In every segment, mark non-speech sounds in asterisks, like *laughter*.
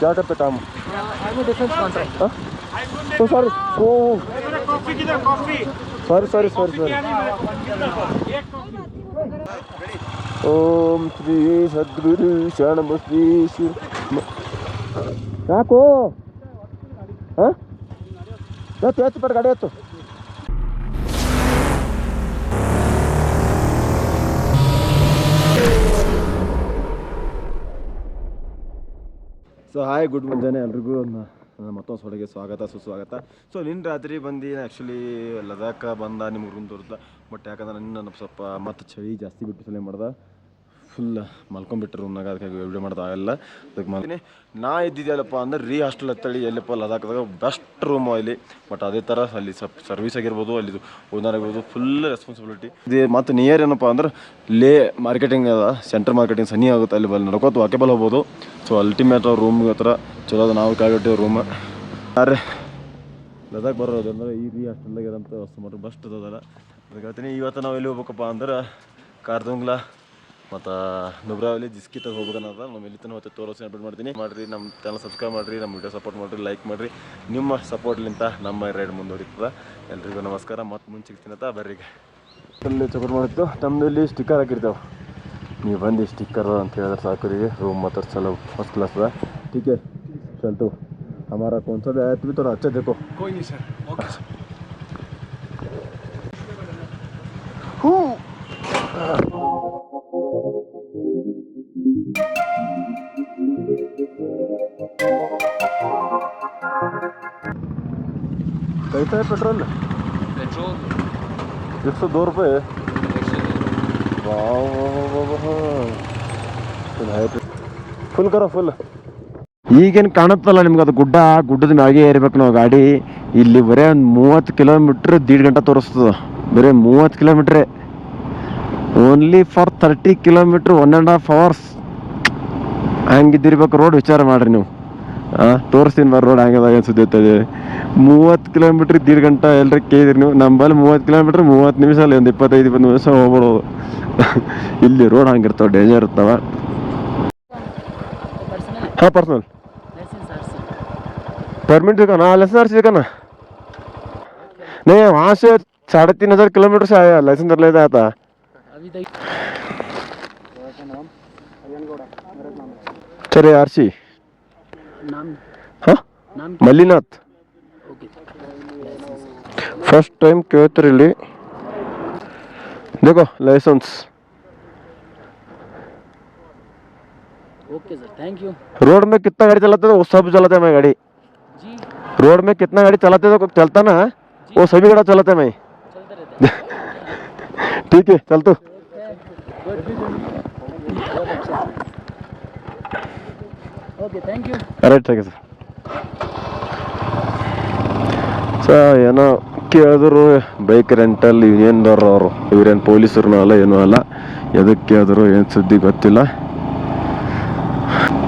क्या करते काम I'm a defense contractor. हाँ? तो सर ओ कॉफी किधर coffee sorry sorry sorry sorry ಓಂ ಶ್ರೀ ಸದ್ಗುರು ಶರಣಬಸವೇಶ್ವರ ಯಾಕೋ ಹಾಂ ಎತ್ತು ಎತ್ತು ಬರ ಗಾಡಿ ಎತ್ತು ಸೊ ಹಾಯ್ ಗುಡ್ ಮುಂಜಾನೆ ಎಲ್ರಿಗೂ. ನನ್ನ ಮತ್ತೊಂದು ಸೊಡೆಗೆ ಸ್ವಾಗತ, ಸುಸ್ವಾಗತ. ಸೊ ನಿನ್ನ ರಾತ್ರಿ ಬಂದು ಆ್ಯಕ್ಚುಲಿ ಲದಾಖ ಬಂದ ನಿಮ್ಗೆ ರೂಮ್ ಬಟ್ ಯಾಕಂದ್ರೆ ನಿನ್ನ ಸ್ವಲ್ಪ ಮತ್ತು ಚಳಿ ಜಾಸ್ತಿ ಬಿಟ್ಟು ಸಲ ಮಾಡ್ದ? ಫುಲ್ ಮಲ್ಕೊಂಡ್ಬಿಟ್ರು ರೂಮ್ನಾಗ ಅದಕ್ಕೆ ವಿಡಿಯೋ ಆಗಲ್ಲ. ಅದಕ್ಕೆ ಮಾಡ್ತೀನಿ ನಾ ಇದ್ದಿದ್ದೆಲ್ಲಪ್ಪ ಅಂದ್ರೆ ರೀ ಹಾಸ್ಟೆಲ್ ಹತ್ತಳಿ ಎಲ್ಲಪ್ಪ ಲದಾಖದಾಗ ಬೆಸ್ಟ್ ರೂಮ್ ಅಲ್ಲಿ ಬಟ್ ಅದೇ ಥರ ಅಲ್ಲಿ ಸಪ್ ಸರ್ವಿಸ್ ಆಗಿರ್ಬೋದು ಅಲ್ಲಿ ಓನರ್ ಆಗಿರ್ಬೋದು ಫುಲ್ ರೆಸ್ಪಾನ್ಸಿಬಿಲಿಟಿ ಇದೇ ಮತ್ತು ನಿಯರ್ ಏನಪ್ಪ ಅಂದ್ರೆ ಲೇ ಮಾರ್ಕೆಟಿಂಗ್ ಅದ ಸೆಂಟ್ರ್ ಮಾರ್ಕೆಟಿಂಗ್ ಸನಿ ಆಗುತ್ತೆ, ಅಲ್ಲಿ ಬಲ್ಲಿ ನಡ್ಕೋತ ವಾಕೇಬಲ್ ಹೋಗ್ಬೋದು. ಸೊ ಅಲ್ಟಿಮೇಟ್ ರೂಮ್ ಹತ್ರ ಚಲೋ ಅದ, ನಾವು ಕಾಯ್ಬಿಟ್ಟಿವಿ ರೂಮ್ ಅರೆ ಲದಾಖ್ ಬರೋದಂದ್ರೆ ಈ ರೀ ಹಾಸ್ಟೆಲ್ದಾಗ ಇರೋಂಥ ವಸ್ತು ಮಾಡ್ರಿ ಬೆಸ್ಟ್ ಅದಲ್ಲ. ಅದಕ್ಕೆ ಹೇಳ್ತೀನಿ, ಇವತ್ತು ನಾವು ಎಲ್ಲಿ ಹೋಗ್ಬೇಕಪ್ಪ ಅಂದ್ರೆ ಕಾರ್ದುಂಗ್ಲ ಮತ್ತು ನುಬ್ರಾವಲಿ ಜಿಸ್ಕಿ ತಗ ಹೋಗ್ಬೇಕನ್ನೋದ ನಾವು ಎಲ್ಲಿ ತನಕ ಮತ್ತೆ ತೋರಿಸಿ ಅಪ್ಡೇಟ್ ಮಾಡ್ತೀನಿ ಮಾಡಿರಿ ನಮ್ಮ ಚಾನಲ್ ಸಬ್ಸ್ಕ್ರೈಬ್ ಮಾಡಿರಿ ನಮ್ಮ ವಿಡಿಯೋ ಸಪೋರ್ಟ್ ಮಾಡಿರಿ ಲೈಕ್ ಮಾಡಿರಿ ನಿಮ್ಮ ಸಪೋರ್ಟ್ಲಿಂತ ನಮ್ಮ ರೈಡ್ ಮುಂದುವರಿತದ ಎಲ್ರಿಗೂ ನಮಸ್ಕಾರ ಮತ್ತೆ ಮುಂಚೆ ಸಿಗ್ತೀನಂತ ಬರ್ರಿಗೆ ಅಲ್ಲಿ ಸಪೋರ್ಟ್ ಮಾಡಿತ್ತು ನಮ್ಮದು ಇಲ್ಲಿ ಸ್ಟಿಕ್ಕರ್ ಹಾಕಿರ್ತಾವೆ ನೀವು ಬಂದು ಸ್ಟಿಕ್ಕರ್ ಅಂತ ಹೇಳಿದ್ರೆ ಸಾಕು ರೀ ರೂಮ್ ಮಾತ್ರ ಚಲೋ ಫಸ್ಟ್ ಕ್ಲಾಸ್ ಅದ ठीक है चल तो हमारा कौन सा है तुम्हें थोड़ा अच्छा देखो कोई नहीं सर ओके सर कैसा है पेट्रोल Petrol. एक सौ दो रुपये ಫುಲ್ ಕರೋ ಫುಲ್ ಈಗೇನು ಕಾಣುತ್ತಲ್ಲ ನಿಮ್ಗೆ ಅದು ಗುಡ್ಡ ಗುಡ್ಡದ ಮ್ಯಾಗೆ ಏರ್ಬೇಕು ನಾವು ಗಾಡಿ ಇಲ್ಲಿ ಬರೀ ಒಂದು ಮೂವತ್ತು ಕಿಲೋಮೀಟ್ರ್ ದೀಡ್ ಗಂಟೆ ತೋರಿಸ್ತದ ಬರೀ ಮೂವತ್ತು ಕಿಲೋಮೀಟ್ರೇ only for thirty kilometre one and half hours ಹಂಗಿದ್ದಿರ್ಬೇಕು road ವಿಚಾರ ಮಾಡ್ರಿ ನೀವು ಹಾಂ ತೋರಿಸ್ತೀನಿ ಬರ್ರಿ ರೋಡ್ ಹಂಗದ ಏನು ಸುದ್ದಿ ಐತದೆ ಮೂವತ್ತು ಕಿಲೋಮೀಟ್ರ್ ದೀಡ್ ಗಂಟೆ ಎಲ್ಲರೂ ಕೇಳಿದ್ರಿ ನೀವು ನಂಬಲ್ಲಿ ಮೂವತ್ತು ಕಿಲೋಮೀಟ್ರ್ ಮೂವತ್ತು ನಿಮಿಷ ಅಲ್ಲಿ ಒಂದು ಇಪ್ಪತ್ತೈದು ಇಪ್ಪತ್ತು ನಿಮಿಷ ಹೋಗ್ಬಿಡೋದು *laughs* ಇಲ್ಲಿ ರೋಡ್ ಹಂಗಿರ್ತಾವೆ ಡೇಂಜರ್ ಇರ್ತಾವ Personal हाँ पर्सनल license RC. परमिट दिखाना हाँ लाइसेंस आर दिखाना नहीं वहाँ से साढ़े तीन हजार किलोमीटर से आया लाइसेंस लेता आता अभी तक का नाम अयन गौड़ा मेरा नाम है चले आर सी नाम? हाँ? ओके। फ़र्स्ट टाइम केवतरिली देखो licence okay sir thank you road में कितना गाड़ी चलाते थे वो सब चलाते मैं गाड़ी। जी। रोड में कितना गाड़ी चलाते तो चलता ना वो सभी गाड़ी चलाते हैं मैं *laughs* ठीक है चल तो। ರೈಟ್ ಸರ್ ಸರ್ ಏನೋ ಕೇಳಿದ್ರು ಬೈಕ್ ರೆಂಟಲ್ ಯೂನಿಯನ್ದವ್ರು ಅವರು? ಇವ್ರೇನು ಪೊಲೀಸರು ಅಲ್ಲ, ಏನೂ ಅಲ್ಲ. ಎದಕ್ಕೆ ಕೇಳಿದ್ರು, ಏನು ಸುದ್ದಿ ಗೊತ್ತಿಲ್ಲ.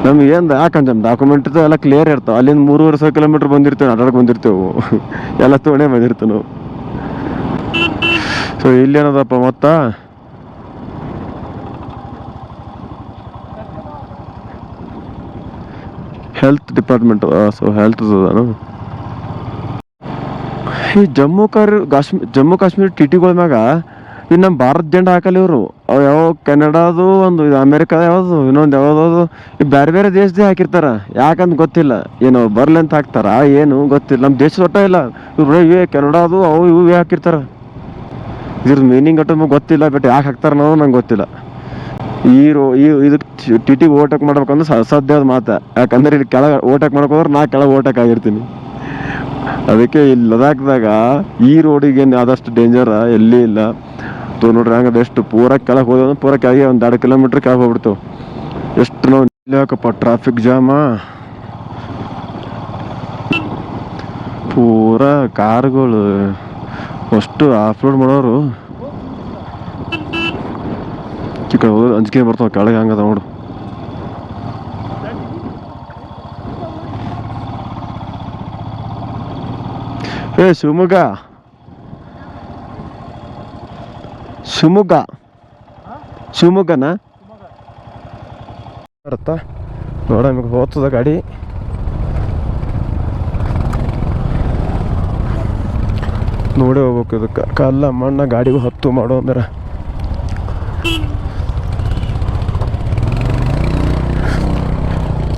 ನಮ್ಗೆ ಏನು ಯಾಕಂತ ನಮ್ಮ ಡಾಕ್ಯುಮೆಂಟ್ ಎಲ್ಲ ಕ್ಲಿಯರ್ ಇರ್ತಾವೆ. ಅಲ್ಲಿಂದ ಮೂರುವರೆ ಸಾವಿರ ಕಿಲೋಮೀಟ್ರ್ ಬಂದಿರ್ತೇವೆ ಆಟಾಡಕ್ಕೆ ಬಂದಿರ್ತೇವೆ ಎಲ್ಲ ತೋಣೆ ಬಂದಿರ್ತೇವೆ ನಾವು. ಸೊ ಇಲ್ಲೇನದಪ್ಪ ಮತ್ತೆ? ಹೆಲ್ತ್ ಡಿಪಾರ್ಟ್ಮೆಂಟ್ ಸೊ ಹೆಲ್ತ್ ಈ ಜಮ್ಮು ಕಾರ್, ಕಾಶ್ಮೀರ್, ಜಮ್ಮು ಕಾಶ್ಮೀರ ಟಿ ಟಿಗಳ ಮ್ಯಾಗ ಇನ್ನು ನಮ್ಮ ಭಾರತ ಜಂಡ ಹಾಕಲ್ಲ ಇವರು. ಅವು ಯಾವ ಕೆನಡಾದು ಒಂದು, ಇದು ಅಮೇರಿಕಾದ ಯಾವುದು, ಇನ್ನೊಂದು ಯಾವುದಾದ್ರು ಈ ಬೇರೆ ಬೇರೆ ದೇಶದೇ ಹಾಕಿರ್ತಾರ. ಯಾಕಂತ ಗೊತ್ತಿಲ್ಲ. ಏನು ಬರಲಿ ಅಂತ ಹಾಕ್ತಾರ, ಏನು ಗೊತ್ತಿಲ್ಲ. ನಮ್ಮ ದೇಶ ಒಟ್ಟ ಇಲ್ಲ. ಇವ್ರು ಇವೇ ಕೆನಡಾದು, ಅವು ಇವು ಹಾಕಿರ್ತಾರ. ಇದ್ರ ಮೀನಿಂಗ್ ಗೊತ್ತಿಲ್ಲ ಬಟ್ ಯಾಕೆ ಹಾಕ್ತಾರ ನಾವು ನಂಗೆ ಗೊತ್ತಿಲ್ಲ. ಈ ರೋ, ಈ ಇದಕ್ಕೆ ಟಿ ಓಟಕ್ಕೆ ಓಟಕ್ ಮಾಡ್ಬೇಕಂದ್ರೆ ಅಸಾಧ್ಯವಾದ ಮಾತು. ಯಾಕಂದ್ರೆ ಇಲ್ಲಿ ಕೆಳಗೆ ಓಟಕ್ಕೆ ಮಾಡ್ಕೋದ್ರೆ ನಾ ಕೆಳಗೆ ಓಟಕ್ ಆಗಿರ್ತೀನಿ. ಅದಕ್ಕೆ ಇಲ್ಲಿ ಲದಾಖ್ದಾಗ ಈ ರೋಡಿಗೆ ಆದಷ್ಟು ಡೇಂಜರ ಎಲ್ಲಿ ಇಲ್ಲ. ತೋ ನೋಡ್ರಿ, ಹಂಗದ ಎಷ್ಟು ಪೂರ ಕೆಳಗೆ ಹೋದ ಪೂರ ಕೆಳಗೆ ಒಂದು ಎರಡು ಕಿಲೋಮೀಟ್ರ್ ಕೆಳಗೆ ಹೋಗ್ಬಿಡ್ತು ಎಷ್ಟು ನಾವು ಯಾಕಪ್ಪ ಟ್ರಾಫಿಕ್ ಜಾಮ ಪೂರ ಕಾರ್ಗಳು ಅಷ್ಟು ಆಫ್ ರೋಡ್ ಮಾಡೋರು ಕಡೆ ಅಂಜಿಕೆ ಬರ್ತಾವೆ, ಕೆಳಗೆ ಹಂಗದ ನೋಡು. ಏ, ಶಿವಮೊಗ್ಗ. ಶಿವಮೊಗ್ಗ. ಶಿವಮೊಗ್ಗನ? ಬರುತ್ತಾ? ನೋಡ, ನಿಮಗೆ ಹೋಗ್ತದ ಗಾಡಿ. ನೋಡಿ ಹೋಗ್ಬೇಕು ಇದಕ್ಕೆ. ಕಲ್ಲ ಮಣ್ಣ, ಗಾಡಿಗೂ ಹತ್ತು ಮಾಡೋ ಅಂದ್ರೆ.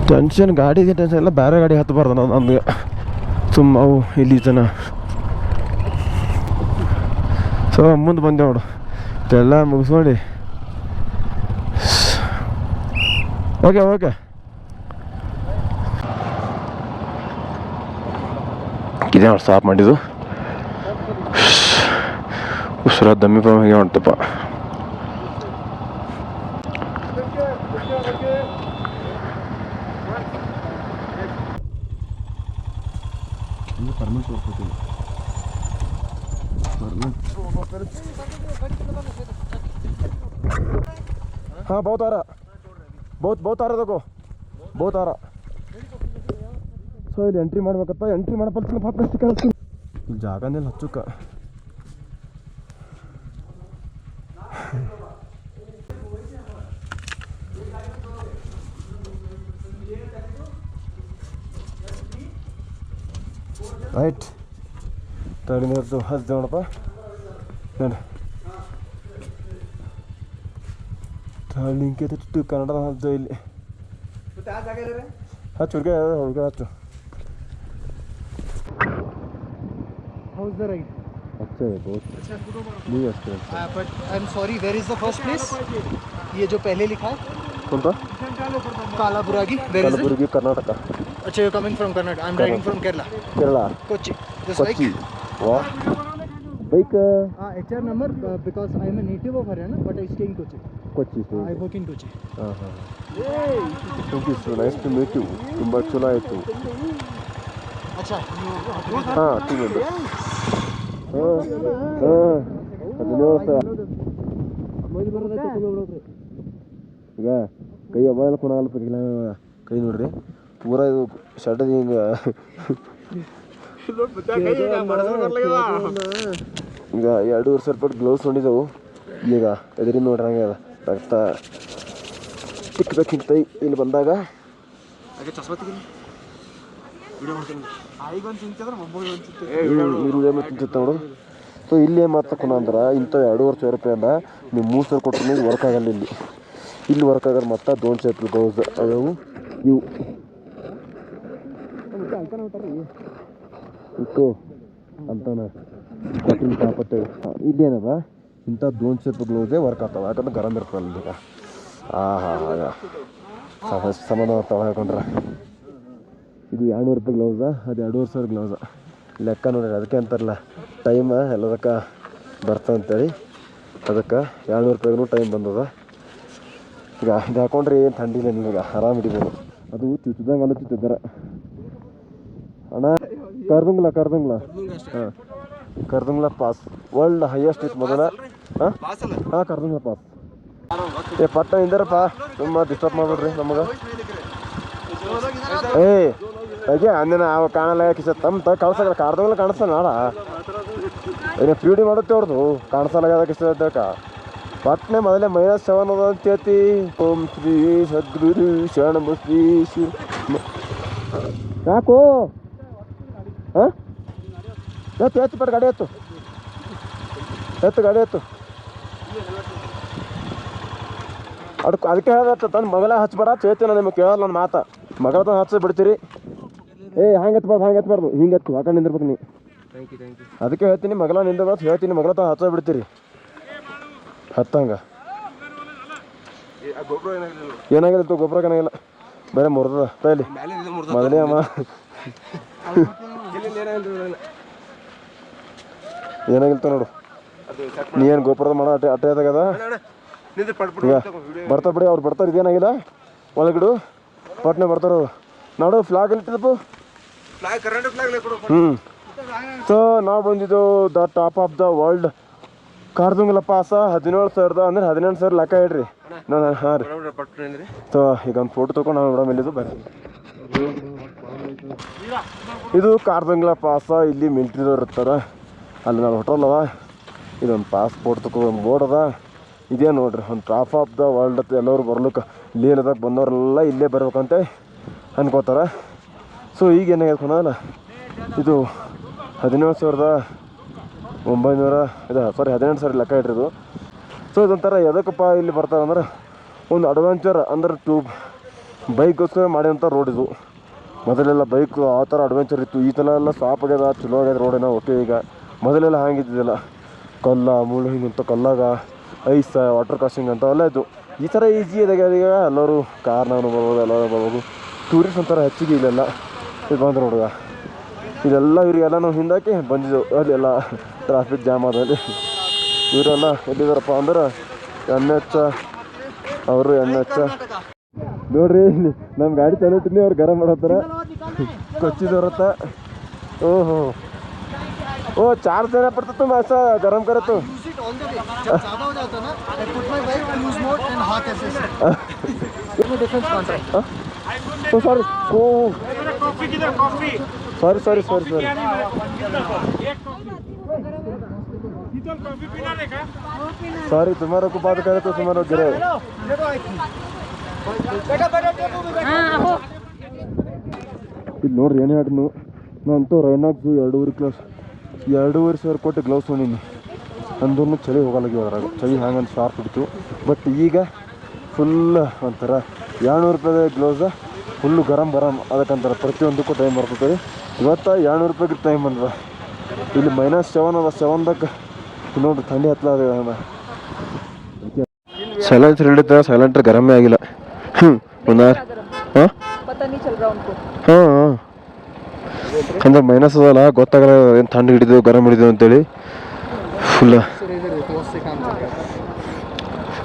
ಟೆನ್ಷನ್ ಗಾಡಿಗೆ ಟೆನ್ಷನ್ ಇಲ್ಲ. ಬೇರೆ ಗಾಡಿ ಹತ್ತಬಾರ್ದು ನಾನು ನಮ್ಗೆ ಸುಮ್ಮ, ಅವು ಇಲ್ಲಿ ಜನ. ಸೊ ಮುಂದೆ ಬಂದೆ ನೋಡು. ಇದೆಲ್ಲ ಮುಗಿಸ್ಕೊಂಡು ಓಕೆ ಓಕೆ ಇದೇ ನೋಡಿ ಸ್ಟಾಪ್ ಮಾಡಿದ್ದು. ಉಸಿರ ದಮ್ಮಿ ಬರೋ ಹೇಗೆ बहुत आ रहा बहुत बहुत आ रहा देखो बहुत आ रहा ಸೊ ಇಲ್ಲಿ ಎಂಟ್ರಿ ಮಾಡ್ಬೇಕಪ್ಪ ಎಂಟ್ರಿ ಮಾಡಪ್ಪಲ್ಸಿನ ಫಸ್ಟ್ ಕಳಿಸ್ತೀನಿ ಇಲ್ಲಿ ಜಾಗನೆಲ್ಲ ಹಚ್ಚುಕ ರೈಟ್ ತಡಿ ನೀರ್ದು ಹಚ್ದೆ ನೋಡಪ್ಪ ನೋಡಿ ಲಿಂಕ್ ಐತೆ ಕನ್ನಡ ಹಚ್ಚು ಇಲ್ಲಿ ಹಚ್ಚು ಹುಡುಗ ಹುಡುಗ ಹಚ್ಚು How's the ride? अच्छा है बहुत new experience Uh, but I'm sorry, where is the first place? ये जो पहले लिखा है कौन सा काला बुरागी where is it? Kalaburagi Karnataka अच्छा you're coming from Karnataka I'm riding from Kerala Kerala Kochi this Kochi bike वाह bike uh, HR number uh, because I'm a native of Haryana but I stay in Kochi ಕೊಚ್ಚಿತ್ತು ಹಾಂ ಹಾಂ thank you so nice to meet you ತುಂಬ ಚಲೋ ಆಯಿತು. ಹಾಂ two members ಹಾಂ ಹಾಂ ಹದಿನೇಳು ವರ್ಷ ಈಗ ಕೈ ಮೊಬೈಲ್ ಕೂಡ ಇಲ್ಲ ಕೈ ನೋಡ್ರಿ. ಪೂರ ಇದು ಶರ್ಟದ ಹಿಂಗೆ. ಈಗ ಎರಡು ವರ್ಷ ರೂಪಾಯಿ ಗ್ಲೌಸ್ ಹೊಂದಿದ್ದವು ಈಗ ಎದುರಿಂದ ನೋಡ್ರಿ ಹಂಗೆ ಅದ. ರಕ್ತ ತಿಕ್ಕಬೇಕಿಂತ ಇಲ್ಲಿ ಬಂದಾಗ ವಿಡಿಯೋ ತಿಂತಿತ್ತು ನೋಡು. ಸೊ ಇಲ್ಲಿ ಏನು ಮಾತಕ್ಕೋಣ ಅಂದ್ರೆ ಇಂಥ ಎರಡೂವರೆ ಸಾವಿರ ರೂಪಾಯಿ ಅಂದ ನೀವು ಮೂರು ಸಾವಿರ ನೀವು ವರ್ಕ್ ಆಗಲ್ಲ ಇಲ್ಲಿ. ಇಲ್ಲಿ ವರ್ಕ್ ಆಗೋದು ಮತ್ತೆ ದೋನ್ ಸೇಪಲ್ ಗೌಸ್ ಅದಾವು. ಇವು. ಇಟ್ಟು ಅಂತಾನೆ. ಕಟ್ಟಿನ ಕಾಪತ್ತೆ ಇಲ್ಲಿ ಏನದ ಇಂಥ ದೋನ್ ರೂಪಾಯಿ ಗ್ಲೌಸೇ ವರ್ಕ್ ಆಗ್ತವೆ. ಯಾಕಂದ್ರೆ ಗರಂ ಇರ್ತಲ್ಲ ಈಗ. ಹಾಂ ಹಾಂ ಹಾ. ಸಮಾಧಾನ ತಗೊಳ್ಕೊಂಡ್ರೆ ಇದು ಎರಡುನೂರು ರೂಪಾಯಿ ಗ್ಲೌಸಾ ಅದು ಎರಡೂವರೆ ಸಾವಿರ ಗ್ಲೌಸ ಲೆಕ್ಕ ನೋಡ್ರಿ ಅದಕ್ಕೆ ಅಂತಾರಲ್ಲ ಟೈಮ ಎಲ್ಲದಕ್ಕೆ ಬರ್ತಂತೇಳಿ ಅದಕ್ಕೆ ಎರಡುನೂರು ರೂಪಾಯಿಗೂ ಟೈಮ್ ಬಂದದ. ಈಗ ಇದು ಹಾಕೊಂಡ್ರೆ ಏನು ಥಂಡಿಲ್ಲ ನಿಮಗೆ ಆರಾಮ್ ಹಿಡಿಬೋದು. ಅದು ಚುಚ್ಚಿದಂಗೆ ಅಲ್ಲ ಚುಚ್ಚಿದ್ದಾರ ಅಣ್ಣ ಕರ್ದಂಗ್ಲ ಕರ್ದಂಗ್ಲ? ಹಾಂ. ಕರ್ದಂಗ್ಲ ಪಾಸ್. ವರ್ಲ್ಡ್ ಹೈಯೆಸ್ಟ್ ಇತ್ತು ಮೊದಲ. ಹಾಂ? ಹಾಂ ಕರ್ದಂಗ್ಲ ಪಾಸ್ ಏ ಪಟ್ಟ ಇಂದರಪ್ಪ ತುಂಬ ಡಿಸ್ಟರ್ಬ್ ಮಾಡ್ಬಿಡ್ರಿ ನಮಗೆ. ಏ ಅದೇ ಅಂದಿನ ಅವ ಕಾಣಲ್ಲ ಕಿಸ ತಮ್ಮ ತ ಕಳ್ಸಲ್ಲ ಕಾರ್ದಂಗ್ಲ ಕಾಣಿಸ್ತಾನ ನಾಡ. ಏನೇ ಪ್ಯೂಡಿ ಮಾಡುತ್ತೆ ಅವ್ರದ್ದು ಕಾಣಿಸಲ್ಲ ಕಿಸ ಪಟ್ನೆ ಮೊದಲೇ ಮೈನಸ್ ಸೆವೆನ್ ಅದ ಅಂತ ಹೇಳ್ತಿ. ಓಂ ಶ್ರೀ ಸದ್ಗುರು ಶರಣ ಶ್ರೀ ಶಿವ. ಯಾಕೋ? ಹಾಂ? ಎತ್ತು ಎತ್ತು ಪಟ್ ಗಾಡಿ ಎತ್ತು? ಎತ್ತು ಗಾಡಿ ಎತ್ತು. ಅದಕ್ಕೆ ಅದಕ್ಕೆ ಹೇಳತ್ತ ತಂದು ಮಗಳ ಹಚ್ಬೇಡ ಚೇತನ ನಿಮಗೆ ಕೇಳಲ್ಲ ನನ್ನ ಮಾತ. ಮಗಳ ತಂದು ಹಚ್ಚಿ ಬಿಡ್ತೀರಿ. ಏ ಹಂಗೆ ಹತ್ಬಾರ್ದು ಹಂಗೆ ಹತ್ಬಾರ್ದು ಹಿಂಗೆ ಹತ್ತು ಹಾಕೊಂಡು ನಿಂದಿರ್ಬೇಕು ನೀ ಅದಕ್ಕೆ ಹೇಳ್ತೀನಿ ಮಗಳ ನಿಂದ ಹೇಳ್ತೀನಿ ಮಗಳ ತಂದು ಹಚ್ಚ ಬಿಡ್ತೀರಿ. ಹತ್ತಂಗ. ಏನಾಗಿಲ್ಲ ಗೊಬ್ಬರ ಏನಾಗಿಲ್ಲ. ಬೇರೆ ಮುರಿದ ತೈಲಿ. ಮೊದಲೇ ಅಮ್ಮ. *laughs* ಏನಾಗಿಲ್ಲ ತಗೋ ನೋಡು. ನೀ ಏನು ಗೋಪುರದ ಮಾಡೋ ಅಟ್ಟೆ ಅಟ್ಟೆ ಅದಾಗದ ಬರ್ತಾ ಬಿಡಿ ಅವ್ರು ಬರ್ತಾರೆ ಇದೇನಾಗಿಲ್ಲ ಒಳಗಡು. ಪಟ್ನೆ ಬರ್ತಾರ ನೋಡು ಫ್ಲಾಗ್ ಇಟ್ಟಿದ್ದಪ್ಪು. ಹ್ಮ್. ಸೊ ನಾವು ಬಂದಿದ್ದು the top of the world. Khardungla pass ಹದಿನೇಳು ಸಾವಿರದ ಅಂದ್ರೆ ಹದಿನೆಂಟು ಸಾವಿರ ಲೆಕ್ಕ ಇಡ್ರಿ. ನಾನು ಹಾಂ ರೀ. ಸೊ ಈಗ ಒಂದು ಫೋಟೋ ತೊಗೊಂಡು ನಾವು ಮೇಡಮ್ ಇಲ್ಲಿದ್ದು ಬರ್ರಿ. ಇದು ಕಾರ್ದಂಗ್ಲ ಪಾಸ ಇಲ್ಲಿ ಮಿಲ್ಟ್ರಿದವ್ರು ಇರ್ತಾರೆ. ಅಲ್ಲಿ ನಾವು ಹೋಟೆಲ್ ಅದ ಇದೊಂದು ಪಾಸ್ಪೋರ್ಟ್ ತಗೋ ಒಂದು ಬೋರ್ಡ್ ಅದ. ಇದೇ ನೋಡ್ರಿ, ಒಂದು ಟಾಪ್ ಆಫ್ ದ ವರ್ಲ್ಡ್ ಅಂತ ಎಲ್ಲರೂ ಬರ್ಲಿಕ್ಕೆ ಲೀನದಾಗ ಬಂದವರೆಲ್ಲ ಇಲ್ಲೇ ಬರ್ಬೇಕಂತ ಅನ್ಕೋತಾರೆ. ಸೊ ಈಗ ಏನಾಗೈತೆ ಅನ್ನೋಲ್ಲ ಇದು ಹದಿನೇಳು ಸಾವಿರದ ಒಂಬೈನೂರ, ಇದು ಸಾರಿ ಹದಿನೆಂಟು ಸಾವಿರ ಲೆಕ್ಕ ಇಟ್ಟಿರೋದು. ಸೊ ಇದೊಂಥರ ಎದಕ್ಕಪ್ಪ ಇಲ್ಲಿ ಬರ್ತಾರೆ ಅಂದ್ರೆ, ಒಂದು ಅಡ್ವೆಂಚರ್ ಅಂದ್ರೆ ಟ್ಯೂಬ್ ಬೈಕ್ಗೋಸ್ಕರ ಮಾಡಿದಂಥ ರೋಡ್ ಇದು. ಮೊದಲೆಲ್ಲ ಬೈಕ್ ಆ ಥರ ಅಡ್ವೆಂಚರ್ ಇತ್ತು. ಈ ಥರ ಎಲ್ಲ ಸಾಪ್ ಆಗ್ಯದ, ಚಲೋ ಆಗ್ಯದ ರೋಡೇನೋ ಓಕೆ ಈಗ ಮೊದಲೆಲ್ಲ ಹಂಗಿದ್ದಿದ್ದಿಲ್ಲ. ಕಲ್ಲ, ಮುಳ್ಳು ಅಂತ ಕಲ್ಲಾಗ, ಐಸ್ ವಾಟರ್ ಕಾಸ್ಟಿಂಗ್ ಅಂತ ಎಲ್ಲ ಇದ್ದು ಈ ಥರ ಈಸಿ ಇದಾಗ ಈಗ ಎಲ್ಲರೂ ಕಾರ್ನಾಗೂ ಬರ್ಬೋದು, ಎಲ್ಲರೂ ಬರ್ಬೋದು. ಟೂರಿಸ್ಟ್ ಒಂಥರ ಹೆಚ್ಚಿಗೆ ಇಲ್ಲೆಲ್ಲ. ಇದು ಬಂದ್ರೆ ನೋಡುವ ಇದೆಲ್ಲ ಇವರಿಗೆಲ್ಲ ನಾವು ಹಿಂದಾಕಿ ಬಂದಿದ್ದೆವು ಅಲ್ಲೆಲ್ಲ ಟ್ರಾಫಿಕ್ ಜಾಮ್ ಆದಲ್ಲಿ ಇವರೆಲ್ಲ ಎಲ್ಲಿದ್ದಾರಪ್ಪ ಅಂದ್ರೆ ಎನ್ ಎಚ್ ಅವರು ಎನ್ ಎಚ್. ನೋಡ್ರಿ ನಮ್ಮ ಗಾಡಿ ಚಲೋತೀನಿ ಅವ್ರು ಗರಂ ಮಾಡತ್ತಾರ ಕೊಚ್ಚಿದವ್ರತ್ತ ಓಹೋ. ओ चार्ज देना पड़ता तुम ऐसा गरम करे तो use it on the way जब ज्यादा हो जाता है ना I put my bike use mode and हाथ ऐसे से डिफरेंस कॉन्ट्रैक्ट ओ सॉरी ओ किधर कॉफी किधर coffee sorry sorry sorry sorry पियानी में एक कॉफी शीतल कॉफी पीना का सॉरी तुम्हारे को बात करे तो तुम्हारा गिरे ಇದು ನೋಡ್ರಿ ಏನೇ ಆಡ್ನು ನಾನು ಅಂತೂ ರೈನಾಕ್ಸು ಎರಡೂವರೆ ಕ್ಲಾಸ್ ಎರಡೂವರೆ ಸಾವಿರ ಕೊಟ್ಟು ಗ್ಲೌಸ್ ತೊಗೊಂಡಿನಿ ಅಂದ್ರೂ ಚಳಿ ಹೋಗಲ್ಲ ಅದ್ರಾಗ. ಚಳಿ ಹಂಗಂದು ಶಾರ್ಪ್ ಇತ್ತು ಬಟ್ ಈಗ ಫುಲ್ ಒಂಥರ ಏಳ್ನೂರು ರೂಪಾಯಿ ಗ್ಲೌಸ ಫುಲ್ಲು ಗರಂ ಗರಂ ಅದಕ್ಕಂತಾರೆ. ಪ್ರತಿಯೊಂದಕ್ಕೂ ಟೈಮ್ ಬರ್ತೈತೆ ಇವತ್ತು ಏಳ್ನೂರು ರೂಪಾಯಿಗೆ ಟೈಮ್ ಬಂದ ಇಲ್ಲಿ ಮೈನಸ್ ಸೆವೆನ್ ಅದ. ಸೆವೆನ್ದಾಗ ನೋಡ್ರಿ ಥಂಡಿ ಹತ್ತದ ಸೈಲೆಂಟ್ರ್ ಹಿಡಿತ ಸೈಲೆಂಟ್ರ್ ಗರಮೇ ಆಗಿಲ್ಲ. ಹ್ಞೂ ಒಂದಾರು ಹಾಂ ಹಾಂ ಅಂದರೆ ಮೈನಸ್ ಅದಲ್ಲ ಗೊತ್ತಾಗಲ್ಲ ಏನು ತಣ್ಣಗೆ ಹಿಡಿದು ಗರಮ್ ಹಿಡಿದು ಅಂತೇಳಿ ಫುಲ್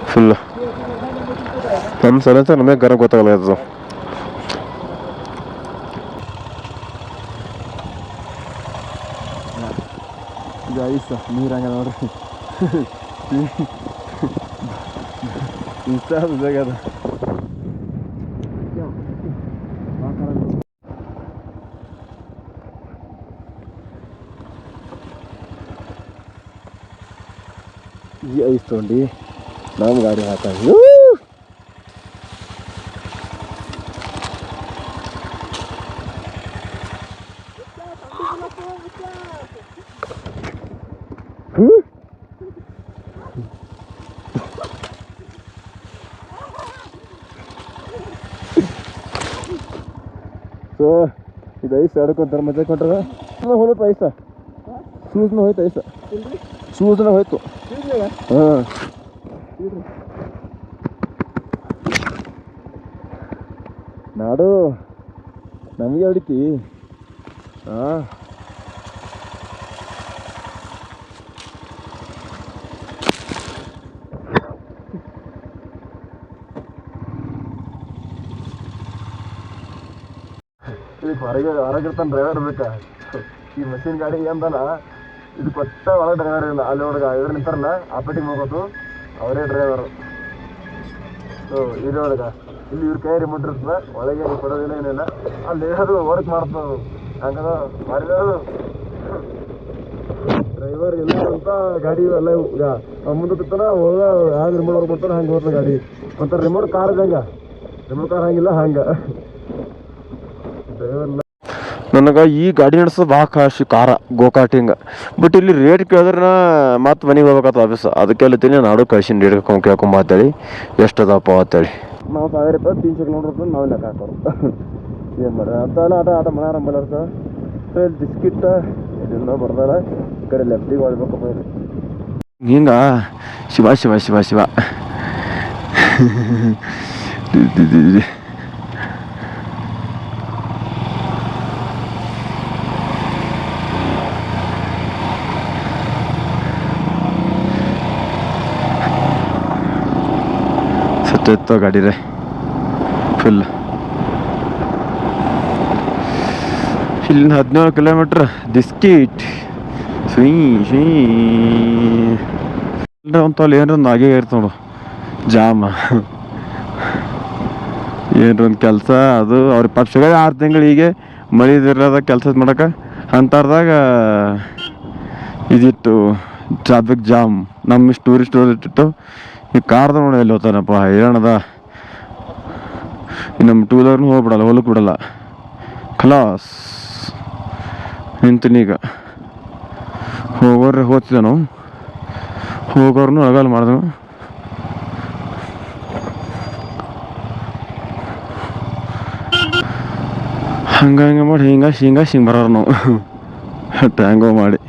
ಫುಲ್ ನಮ್ಮ ಸಲ ಅಂತ ನಮಗೆ ಗರಂ ಗೊತ್ತಾಗಲ್ಲ ಅದು ಇದು ಐಸ ನೀರು ನೋಡ್ರಿ ಇಷ್ಟ ಅದು ತೊಗೊಂಡು ನಮ್ಮ ಗಾಡಿ ಹಾಕೊಂಡು ಸೊ ಇದು ಐಸ್ ಆಡ್ಕೊಂತಾರೆ ಮಜಾ ಕೊಟ್ರ ಹೋಲತ್ತು ಐಸ. ಶೂಸ್ನ ಹೋಯ್ತು ಐಸ. ಶೂಸ್ನ ಹೋಯ್ತು. ಹಾಂ. ನಾಡು ನಮಗೆ ಹೊಡಿತಿ? ಹಾಂ. ಹೊರಗೆ ಹೊರಗಿರ್ತಾನೆ ಡ್ರೈವರ್ ಬೇಕಾ. ಈ ಮಷಿನ್ ಗಾಡಿ ಅಂದಲ್ಲ ಇದು ಕೊಟ್ಟ ಒಳಗೆ ಡ್ರೈವರ್ ಇಲ್ಲ. ಅಲ್ಲಿ ಒಳಗೆ ಇವ್ರು ನಿಂತಾರಲ್ಲ ಆಪರೇಟಿಂಗ್ ಹೋಗೋದು ಅವರೇ ಡ್ರೈವರು ಸೊ ಒಳಗೆ ಇಲ್ಲಿ ಇವ್ರ ಕೈ ರಿಮೋಟ್ ಇರ್ತದೆ ಒಳಗೆ ಕೊಡೋದಿಲ್ಲ, ಏನಿಲ್ಲ. ಅಲ್ಲಿ ಅದು ವರ್ಕ್ ಮಾಡ್ತದೆ ಹಂಗದ ಮಾಡಿದ್ರು ಡ್ರೈವರ್ ಇಲ್ಲ ಅಂತ ಗಾಡಿ ಎಲ್ಲ ಮುಂದೆ ಬಿತ್ತಾನ ಹೋಗ ಹ್ಯಾಂಗೆ ರಿಮೋಟ್ ಅವ್ರು ಕೊಡ್ತಾನೆ ಹಂಗೆ ಹೋದ ಗಾಡಿ. ಒಂಥರ ರಿಮೋಟ್ ಕಾರ್ ಇದ್ದಂಗೆ. ರಿಮೋಟ್ ಕಾರ್ ಹಂಗಿಲ್ಲ, ಹಂಗೆ. ಡ್ರೈವರ್ ನನಗೆ ಈ ಗಾಡಿ ನಡೆಸೋದು ಭಾಳ ಕಾಶಿ ಕಾರ ಗೋಕಾಟಿಂಗ್ ಬಟ್ ಇಲ್ಲಿ ರೇಟ್ ಕೇಳಿದ್ರೆ ಮತ್ತೆ ಮನೆಗೆ ಹೋಗ್ಬೇಕಾತ ವಾಪಸ್. ಅದಕ್ಕೆ ಹೇಳ್ತೀನಿ ನಾಡು ಕಳ್ಸಿನಿ ರೇಟ್ ಕೇಳ್ಕೊಂಬ ಅಂತೇಳಿ. ಎಷ್ಟು ಅದಪ್ಪ ಅಂತೇಳಿ. ನಾವು ಸಾವಿರ ರೂಪಾಯಿ ತೀನ್ಶೆ ರೂಪಾಯಿ ನಾವು ಲೆಕ್ಕ ಹಾಕೋರು *laughs* ಏನು ಮಾಡ್ರಿ ಅಂತ ಎಲ್ಲ ಆಟ ಆಟ ಮನೆ ಆರಂಭ ಇರ್ತದೆ ಸೊ ಇಲ್ಲಿ ಬಿಸ್ಕಿಟ್ ಇದೆಲ್ಲ ಬರ್ದಾರ. ಈ ಕಡೆ ಲೆಫ್ಟಿಗೆ ಹೊಳ್ಬೇಕಪ್ಪ ಇಲ್ಲಿ. ಹಿಂಗ. ಶಿವ ಶಿವ ಶಿವ ಶಿವ. *laughs* ಸತ್ತೋಯ್ತು ಗಾಡಿ ರೀ ಫುಲ್ ಇಲ್ಲಿಂದ ಹದಿನೇಳು ಕಿಲೋಮೀಟ್ರ್ ದಿಸ್ಕಿಟ್ ಸ್ವೀ ಸ್ವೀ ಅಂತಲ್ಲಿ ಏನಾರ ಒಂದು ಆಗೇ ಇರ್ತ ನೋಡು. ಜಾಮ ಏನ್ರ ಒಂದು ಕೆಲಸ, ಅದು ಅವ್ರ ಪಕ್ಷಗ ಆರು ತಿಂಗಳಿಗೆ ಮಳೆ ಇದಿರದ ಕೆಲಸ ಮಾಡಕ್ಕೆ ಅಂಥರ್ದಾಗ ಇದಿತ್ತು. ಟ್ರಾಫಿಕ್ ಜಾಮ್ ನಮ್ಮ ಟೂರಿಸ್ಟ್ ಇಟ್ಟಿತ್ತು. ಈ ಕಾರ್ದ ನೋಡಿ ಎಲ್ಲಿ ಹೋಗ್ತಾನಪ್ಪ, ಹೈರಾಣದ. ನಮ್ಮ ಟೂ ವೀಲರ್ನು ಹೋಗ್ಬಿಡಲ್ಲ ಹೊಲಕ್ಕೆ ಬಿಡಲ್ಲ. ಖಲಾಸ್. ನಿಂತೀನಿ ಈಗ ಹೋಗೋರೆ ಹೋಗ್ತಿದ್ದೆ ನಾವು ಹೋಗೋರ್ನು ಅಳಗಾಲ ಮಾಡಿದೆವು ಹಂಗ ಹಂಗೆ ಮಾಡಿ, ಹಿಂಗೆ ಹಿಂಗ ಹಿಂಗೆ ಬರೋರು ನಾವು ಟ್ಯಾಂಗೋ ಮಾಡಿ.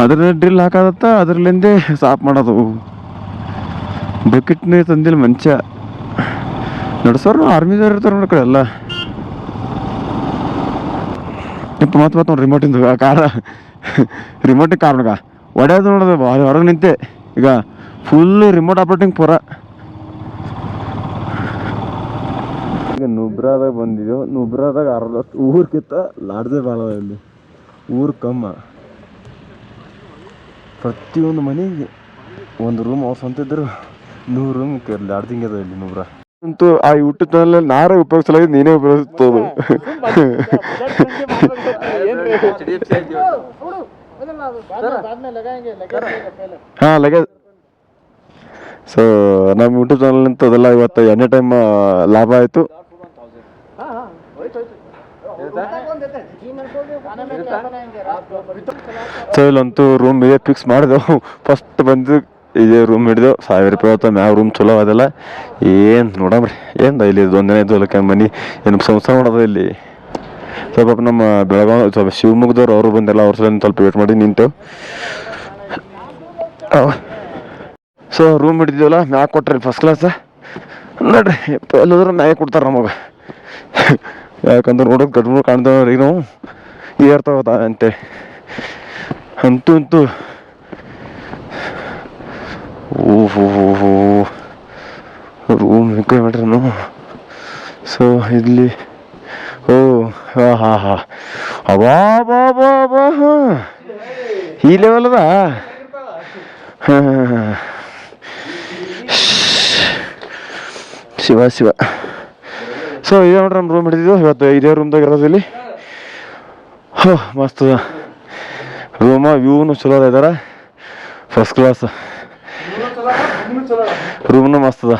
ಅದ್ರ ಡ್ರಿಲ್ ಹಾಕೋದತ್ತ ಅದ್ರಲ್ಲಿಂದೇ ಸಾಫ್ ಮಾಡೋದು. ಬಕೆಟ್ ನೀರು ತಂದಿಲ್ಲ ಮಂಚ ನಡ್ಸೋರು ಆರ್ಮಿದವ್ರು ಇರ್ತಾರೆ ನೋಡಿ ಕಡೆ ಎಲ್ಲ. ಮತ್ತೆ ಮತ್ತೆ ನೋಡಿ ರಿಮೋಟಿಂದು ಕಾರ ರಿಮೋಟಿಗೆ ಕಾರ್ನಾಗ ಒಡೆಯೋದು ನೋಡೋದು ಹೊರಗೆ ನಿಂತೆ. ಈಗ ಫುಲ್ ರಿಮೋಟ್ ಆಪ್ರೇಟಿಂಗ್ ಪೂರ. ಈಗ ನುಬ್ರಾದಾಗ ಬಂದಿದ್ದೆವು ನುಬ್ರಾದಾಗ ಅರ್ವತ್ತು ಊರ್ಕಿತ್ತ ಲಾಡ್ದೆ ಭಾಳ ಇಲ್ಲಿ. ಊರು ಕಮ್ಮ. ಪ್ರತಿಯೊಂದು ಮನೆಗೆ ಒಂದು ರೂಮ್ ಹೌಸ್ ಸ್ವಂತ ಇದ್ದರು ನೂರು ರೂಮ್ ಲಾಡ್ಜಿಂಗ್ ಅದ ಇಲ್ಲಿ ನೂರ. ಅಂತೂ ಆ ಊಟದ ಮೇಲೆ ನಾರೇ ಉಪಯೋಗಿಸಲ ನೀನೇ ಉಪಯೋಗಿಸ್ತೋದು ಹಾ ಲಗ ಸೊ ನಮ್ಮ ಯೂಟ್ಯೂಬ್ ಚಾನಲ್ ಅಂತ ಅದೆಲ್ಲ ಇವತ್ತು ಎನಿ ಟೈಮ್ ಲಾಭ ಆಯಿತು. ಸೊ ಇಲ್ಲಂತೂ ರೂಮ್ ಇದೆ ಫಿಕ್ಸ್ ಮಾಡಿದೆವು. ಫಸ್ಟ್ ಬಂದು ಇದೇ ರೂಮ್ ಹಿಡಿದೆವು. ಸಾವಿರ ರೂಪಾಯಿ ಹೋಗ್ತಾವೆ ಮ್ಯಾವ ರೂಮ್ ಚಲೋ ಅದಲ್ಲ. ಏನು ನೋಡಮ್ರಿ ಏನು ಇಲ್ಲಿ ಒಂದನೇ ಇದು ಹೊಲಕ್ಕೆ ಮನೆ. ಏನು ಸಂಸಾರ ನೋಡೋದು ಇಲ್ಲಿ? ಸ್ವಲ್ಪ ನಮ್ಮ ಬೆಳಗಾವಿ, ಸ್ವಲ್ಪ ಶಿವಮೊಗ್ಗದವ್ರು ಅವರು ಬಂದೆಲ್ಲ ಅವ್ರ ಸಲ ಸ್ವಲ್ಪ ವೇಟ್ ಮಾಡಿ ನಿಂತು ಸೊ ರೂಮ್ ಹಿಡಿದಿವಲ್ಲ ಮ್ಯಾಗ ಕೊಟ್ರಿ ಫಸ್ಟ್ ಕ್ಲಾಸ್ ನೋಡ್ರಿ ಎಲ್ಲೋದ್ರು ಮ್ಯಾಗೆ ಕೊಡ್ತಾರೆ ನಮಗೆ. ಯಾಕಂದ್ರೆ ನೋಡೋದು ಗಡ್ಮು ರೀ ನಾವು. ಏರ್ತಾವ ಅಂತೇಳಿ ಅಂತೂ ಅಂತೂ ಓಹೋ ರೂಮ್ ನಾವು ಸೊ ಇಲ್ಲಿ ಓ ಹಾ ಹಾ ಹಾ ಅಬಾ ಬಾ ಬಾ ಬಾ ಈ ಲೆವೆಲ್ ಅದ ಶಿವ ಶಿವ ಸೊ ಇದೇ ನೋಡ್ರಿ ನಮ್ಮ ರೂಮ್ ಹಿಡಿದಿದ್ದು ಇವತ್ತು ಇದೇ ರೂಮ್ದಾಗ ಇರೋದು ಇಲ್ಲಿ ಹೋ ಮಸ್ತ್ ರೂಮ ವ್ಯೂನು ಚಲೋ ಅದ ಫಸ್ಟ್ ಕ್ಲಾಸ್ ರೂಮ್ನು ಮಸ್ತ್ ಅದ